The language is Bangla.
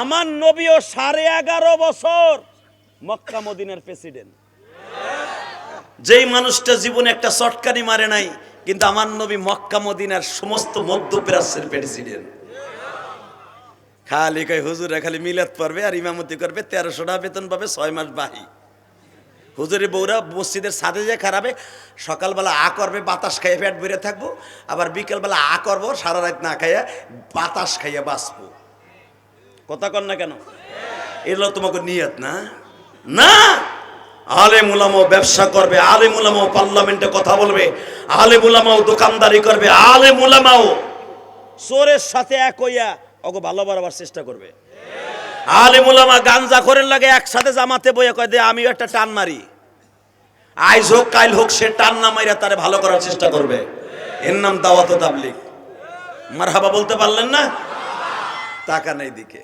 আমার নবীও সাড়ে এগারো বছর মক্কা মদিনার প্রেসিডেন্ট। যেই মানুষটা জীবনে একটা চটকানি মারে নাই, কিন্তু আমার নবী মক্কা মদিনার সমস্ত মধ্যপ্রাচ্যের প্রেসিডেন্ট। খালি কই হুজুরে খালি মিলাদ পড়বে আর ইমামতি করবে তেরোশো টাকা বেতন পাবে, ছয় মাস বাহি হুজুরি বউরা মসজিদের সাথে যে খারাপে, সকালবেলা আ করবে, বাতাস খাইয়ে পেট বেড়ে থাকব, আবার বিকেলবেলা আ করব, সারা রাত না খাইয়া বাতাস খাইয়া বাঁচবো। কথা কর না কেন? এগুলো তোমাকে নিয়ত, না? না! আলে মুলামাও ব্যবসা করবে আলে মুলামাও পার্লামেন্টে কথা বলবে আলে মুলামাও দোকানদারি করবে আলে মুলামাও চোরের সাথে এক হইয়া ওকে ভালো বাড়াবার চেষ্টা করবে। আলে মুলামা গাঞ্জা করে লাগে একসাথে জামাতে বইয়া কয়, দে, আমিও একটা টান মারি। আইজ হোক, কাইল হোক, সে টান না মাইরা তারে ভালো করার চেষ্টা করবে। এর নাম দাওয়াত তাবলিক মারহাবা বলতে পারলেন না? টাকা নেই দিকে।